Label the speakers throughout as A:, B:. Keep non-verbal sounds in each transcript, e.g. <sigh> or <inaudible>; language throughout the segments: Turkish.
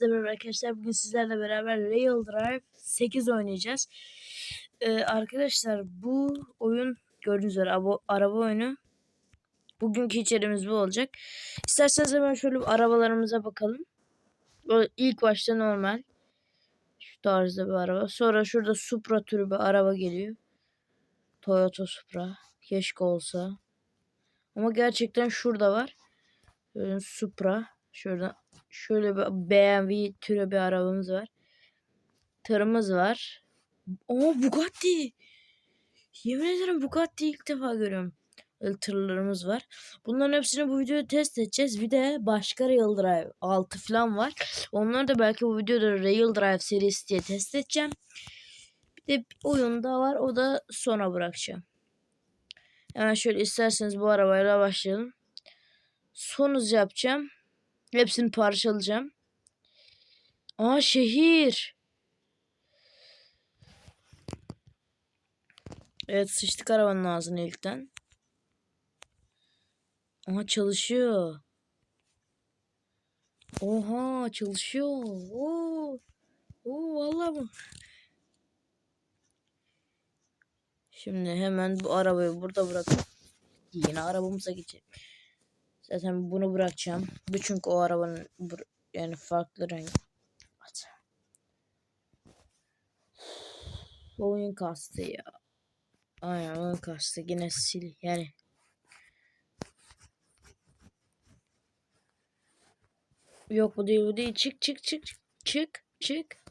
A: Merhaba arkadaşlar bugün sizlerle beraber Rail Drive 8 oynayacağız. Ee, arkadaşlar bu oyun gördüğünüz üzere araba, araba oyunu. Bugünkü içeriğimiz bu olacak. İsterseniz hemen şöyle bir arabalarımıza bakalım. Böyle ilk başta normal. Şu tarzda bir araba. Sonra şurada Supra türü bir araba geliyor. Toyota Supra. Keşke olsa. Ama gerçekten şurada var. Böyle Supra. Şurada şöyle bir BMW türü bir arabamız var. Tırımız var. Oo Bugatti. Yemin ederim Bugatti ilk defa görüyorum. Tırlarımız var. Bunların hepsini bu videoda test edeceğiz. Bir de başka Rail Drive 6 falan var. Onları da belki bu videoda Rail Drive serisi diye test edeceğim. Bir de bir oyun da var. O da sona bırakacağım. Hemen şöyle isterseniz bu arabayla başlayalım. Son hız yapacağım. Hepsini parçalayacağım. Aa şehir. Evet sıçtık arabanın ağzına ilkten. Aha çalışıyor. Oha çalışıyor. Oo. Oo vallahi bu. Şimdi hemen bu arabayı burada bırakıp yine arabamıza geçelim. Zaten bunu bırakacağım. Bu çünkü o arabanın yani farklı renk. Oyun kastı ya. Aynen oyun kastı. Yine sil yani. Yok bu değil bu değil. Çık çık çık çık çık.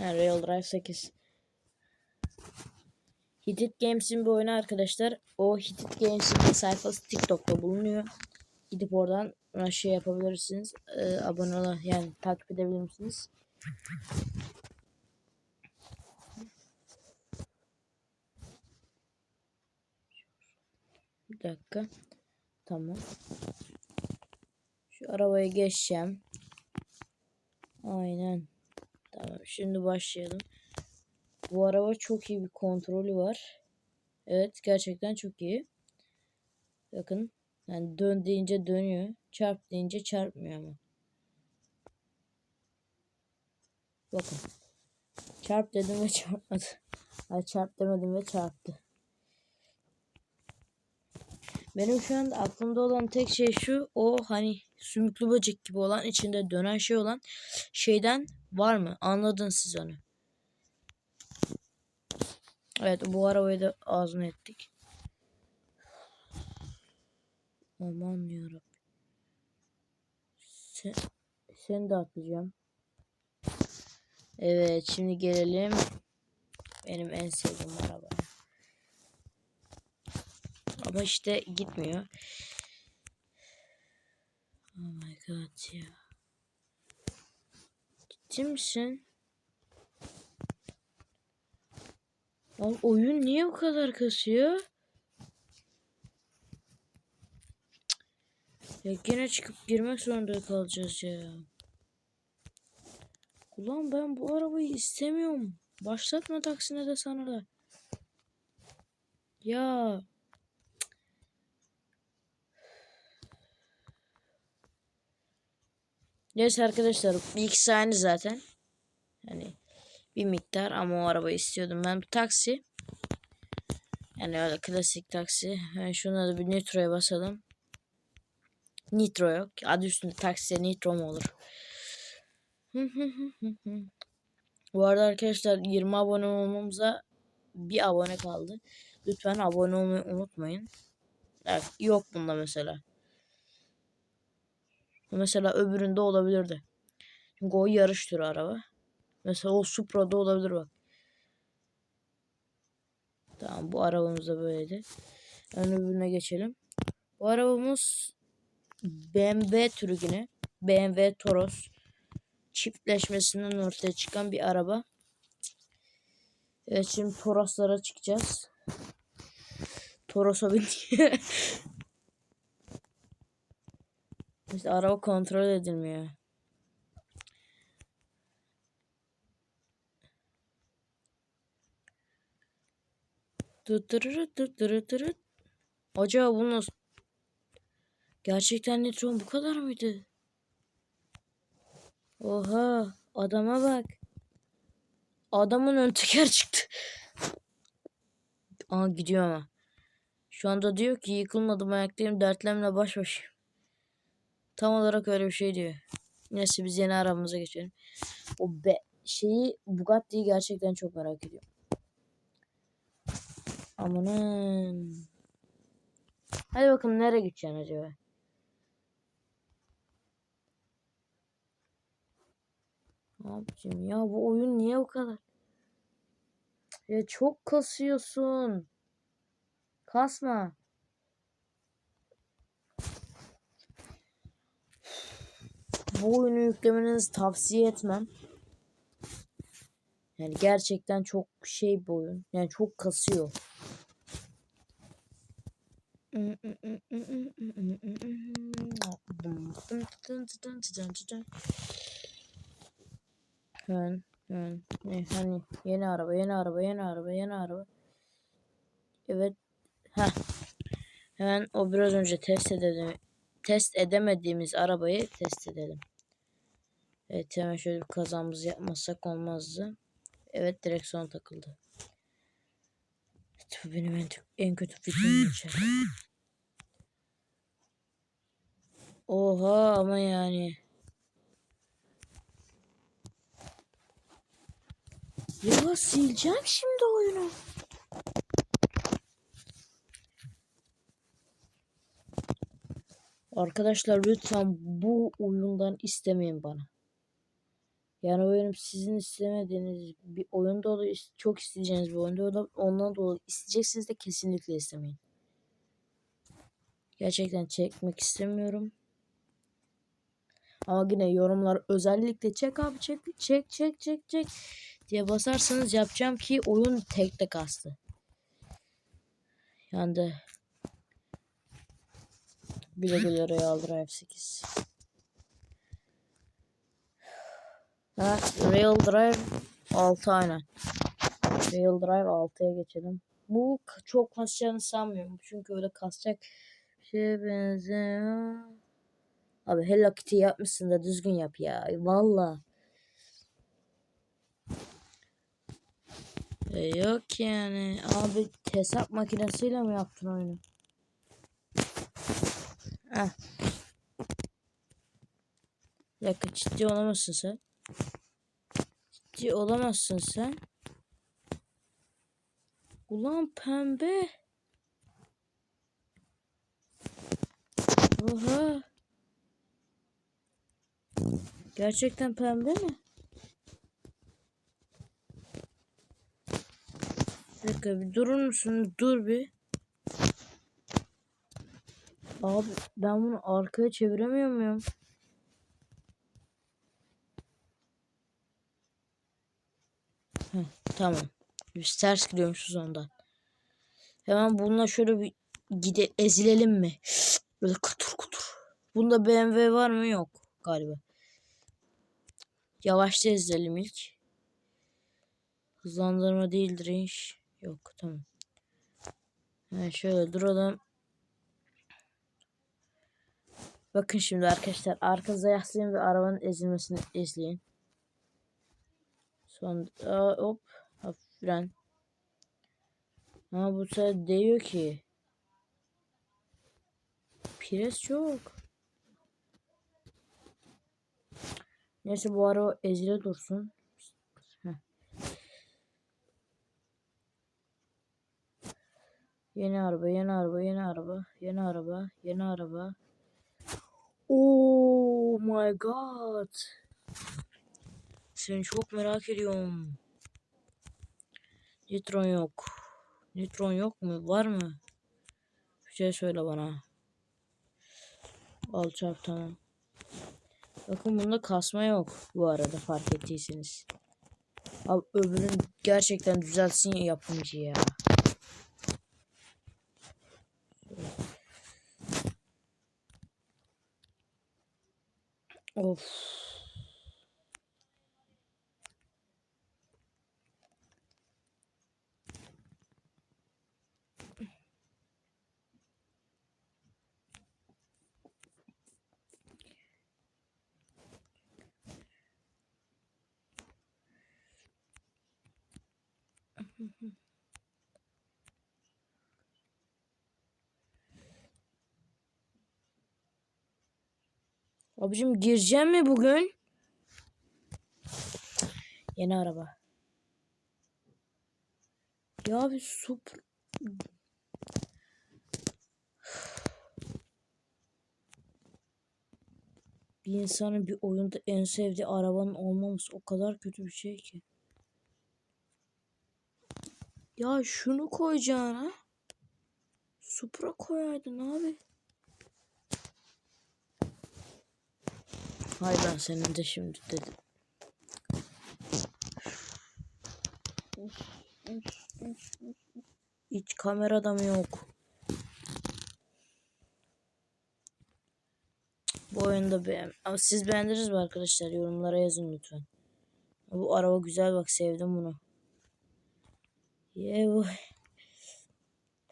A: Yani Real Drive 8. Hitit Games'in bir oyunu arkadaşlar. O Hitit Games'in sayfası TikTok'ta bulunuyor. Gidip oradan şey yapabilirsiniz. Ee, abone ol yani takip edebilir misiniz? Bir dakika. Tamam. Şu arabaya geçeceğim. Aynen. Tamam. Şimdi başlayalım. Bu araba çok iyi bir kontrolü var. Evet gerçekten çok iyi. Bakın. Yani dön deyince dönüyor. Çarp deyince çarpmıyor ama. Bakın. Çarp dedim ve <laughs> çarpmadı. Ay çarp demedim ve çarptı. Benim şu anda aklımda olan tek şey şu. O hani sümüklü böcek gibi olan içinde dönen şey olan şeyden var mı? Anladın siz onu. Evet bu arabayı da ağzına ettik. Aman yarabbim. Sen, seni de atlayacağım. Evet şimdi gelelim benim en sevdiğim araba. Ama işte gitmiyor. Oh my god ya. Ciddi misin? Lan oyun niye bu kadar kasıyor? Ya gene çıkıp girmek zorunda kalacağız ya. Ulan ben bu arabayı istemiyorum. Başlatma taksine de sana da. Ya. Neyse arkadaşlar aynı zaten. Bir miktar ama o arabayı istiyordum ben. Bir taksi. Yani öyle klasik taksi. Yani şuna da bir nitroya basalım. Nitro yok. Adı üstünde taksiye nitro mu olur? <laughs> Bu arada arkadaşlar 20 abone olmamıza bir abone kaldı. Lütfen abone olmayı unutmayın. Evet, yok bunda mesela. Mesela öbüründe olabilirdi. Çünkü o yarış türü araba. Mesela o Supra'da olabilir bak. Tamam bu arabamız da böyleydi. Ön öbürüne geçelim. Bu arabamız BMW türü yine. BMW Toros. Çiftleşmesinden ortaya çıkan bir araba. Evet şimdi Toros'lara çıkacağız. Toros'a bindik. işte <laughs> araba kontrol edilmiyor. Acaba bu nasıl? Gerçekten nitron bu kadar mıydı? Oha adama bak. Adamın ön teker çıktı. Aa gidiyor ama. Şu anda diyor ki yıkılmadım ayaktayım dertlemle baş başayım. Tam olarak öyle bir şey diyor. Neyse biz yeni arabamıza geçelim. O be şeyi Bugatti'yi gerçekten çok merak ediyorum. Amanın. Hadi bakalım nereye gideceksin acaba? Abicim ya bu oyun niye o kadar? Ya çok kasıyorsun. Kasma. Bu oyunu yüklemenizi tavsiye etmem. Yani gerçekten çok şey bir oyun. Yani çok kasıyor. Hemen, hemen. Ne, hani yeni araba, yeni araba, yeni araba, yeni araba. Evet. Ha. Hemen o biraz önce test edelim. Test edemediğimiz arabayı test edelim. Evet hemen şöyle bir kazamızı yapmazsak olmazdı. Evet direksiyon takıldı. Bu benim en, en kötü fikrim olacak. Oha ama yani. Ya sileceğim şimdi oyunu. Arkadaşlar lütfen bu oyundan istemeyin bana. Yani oyunum sizin istemediğiniz bir oyunda oluyor. Çok isteyeceğiniz bir oyunda oluyor. Ondan dolayı isteyeceksiniz de kesinlikle istemeyin. Gerçekten çekmek istemiyorum. Ama yine yorumlar özellikle çek abi çek çek çek çek çek diye basarsanız yapacağım ki oyun tekte kastı. Yandı. Güle güle Real Drive 8. Ha, Real Drive 6 aynen. Real Drive 6'ya geçelim. Bu çok kasacağını sanmıyorum. Çünkü öyle kasacak şeye benziyor. Abi Hello Kitty yapmışsın da düzgün yap ya. Valla. E yok yani. Abi hesap makinesiyle mi yaptın oyunu? Heh. Dakika ciddi olamazsın sen. Ciddi olamazsın sen. Ulan pembe. Oha. Gerçekten pembe mi? Bir dakika bir durur musun? Dur bir. Abi ben bunu arkaya çeviremiyor muyum? Heh, tamam. Biz ters gidiyormuşuz ondan. Hemen bununla şöyle bir gide ezilelim mi? Böyle kutur kutur. Bunda BMW var mı? Yok galiba. Yavaşça ezilelim ilk. Hızlandırma değildir inş. Yok tamam. Yani şöyle duralım. Bakın şimdi arkadaşlar arkanıza yaslayın ve arabanın ezilmesini izleyin. Son aa, hop fren. Ama bu sefer değiyor ki. Pires çok. Neyse bu araba ezile dursun. Heh. Yeni araba, yeni araba, yeni araba, yeni araba, yeni araba. Oh my god. Seni çok merak ediyorum. Nitron yok. Nitron yok mu? Var mı? Bir şey söyle bana. Al çarp tamam. Bakın bunda kasma yok bu arada fark ettiyseniz. Abi öbürün gerçekten düzelsin yapımcı ya. Of. <laughs> Abicim gireceğim mi bugün? Yeni araba. Ya bir Supra. Bir insanın bir oyunda en sevdiği arabanın olmaması o kadar kötü bir şey ki. Ya şunu koyacağına Supra koyaydın abi. Hay ben senin de şimdi dedim. Hiç kamerada mı yok? Bu oyunda beğen. Ama siz beğendiniz mi arkadaşlar? Yorumlara yazın lütfen. Bu araba güzel bak sevdim bunu. Ye bu.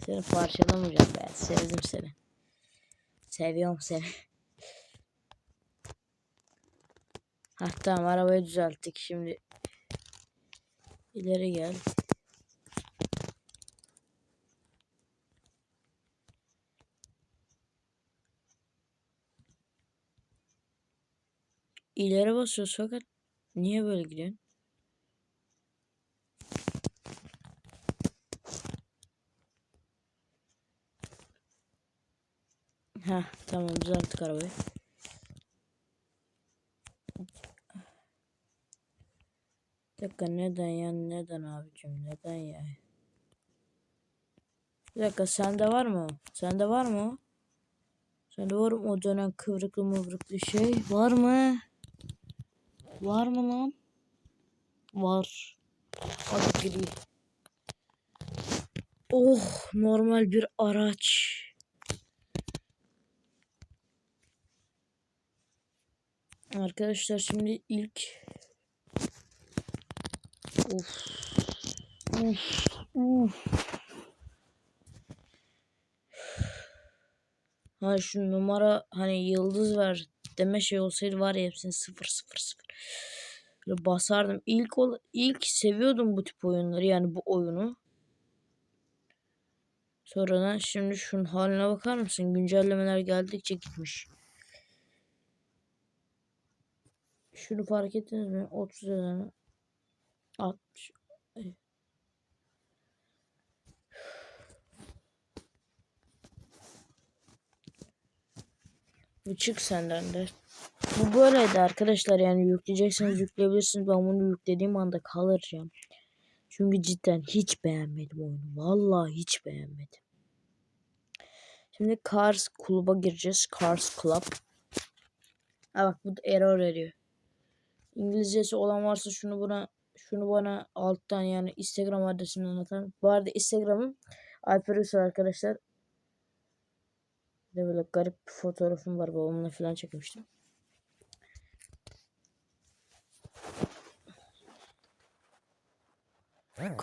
A: Seni parçalamayacağım ben. Sevdim seni. Seviyorum seni. Hah tamam arabayı düzelttik. Şimdi ileri gel. İleri basıyoruz fakat niye böyle gidiyorsun? Heh tamam düzelttik arabayı. Bir dakika neden ya neden abicim neden ya? Bir dakika sende var mı? Sende var mı? Sende var mı o dönen kıvrıklı mıvrıklı şey? Var mı? Var mı lan? Var. Hadi gireyim. Oh normal bir araç. Arkadaşlar şimdi ilk Of. Of. Of. Ha şu numara hani yıldız ver deme şey olsaydı var ya hepsini sıfır sıfır sıfır. Böyle basardım. İlk ol ilk seviyordum bu tip oyunları yani bu oyunu. Sonradan şimdi şunun haline bakar mısın? Güncellemeler geldikçe gitmiş. Şunu fark ettiniz mi? 30 lira 60 Bu çık senden de. Bu böyleydi arkadaşlar yani yükleyecekseniz yükleyebilirsiniz. Ben bunu yüklediğim anda kalıracağım. Çünkü cidden hiç beğenmedim oyunu. Vallahi hiç beğenmedim. Şimdi Cars Club'a gireceğiz. Cars Club. Ha bak bu error veriyor. İngilizcesi olan varsa şunu buna şunu bana alttan yani Instagram adresinden atan. Bu arada Instagram'ım Alper arkadaşlar. Bir de böyle garip bir fotoğrafım var. Babamla falan çekmiştim.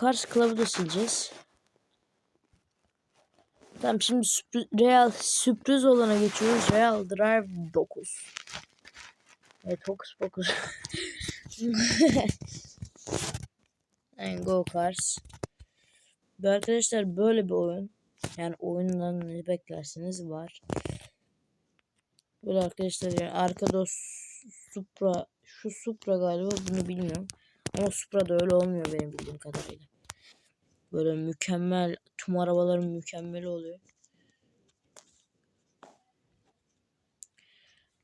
A: Cars Club'ı da sileceğiz. Tamam şimdi sürpriz, Real sürpriz olana geçiyoruz. Real Drive 9. Evet Hokus Pokus. <laughs> yani Go Cars. Bu arkadaşlar böyle bir oyun. Yani oyundan ne beklersiniz var. Böyle arkadaşlar yani arkada Supra şu Supra galiba bunu bilmiyorum. Ama Supra da öyle olmuyor benim bildiğim kadarıyla. Böyle mükemmel tüm arabaların mükemmeli oluyor.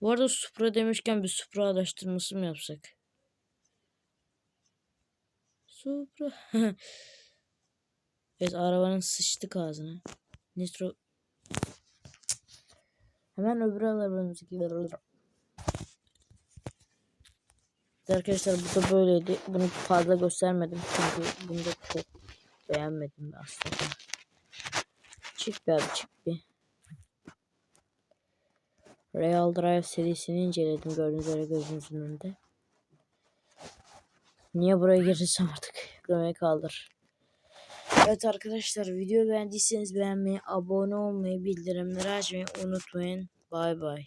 A: Bu arada Supra demişken bir Supra araştırması mı yapsak? Supra. <laughs> evet arabanın sıçtık ağzına. Nitro. Hemen öbür arabanımızı gidelim. Arkadaşlar bu da böyleydi. Bunu fazla göstermedim çünkü bunu da çok beğenmedim aslında. Çık bir abi çık bir. Real Drive serisini inceledim gördüğünüz üzere gözünüzün önünde. Niye buraya girsem artık? Yüklemeyi kaldır. Evet arkadaşlar video beğendiyseniz beğenmeyi, abone olmayı, bildirimleri açmayı unutmayın. Bay bay.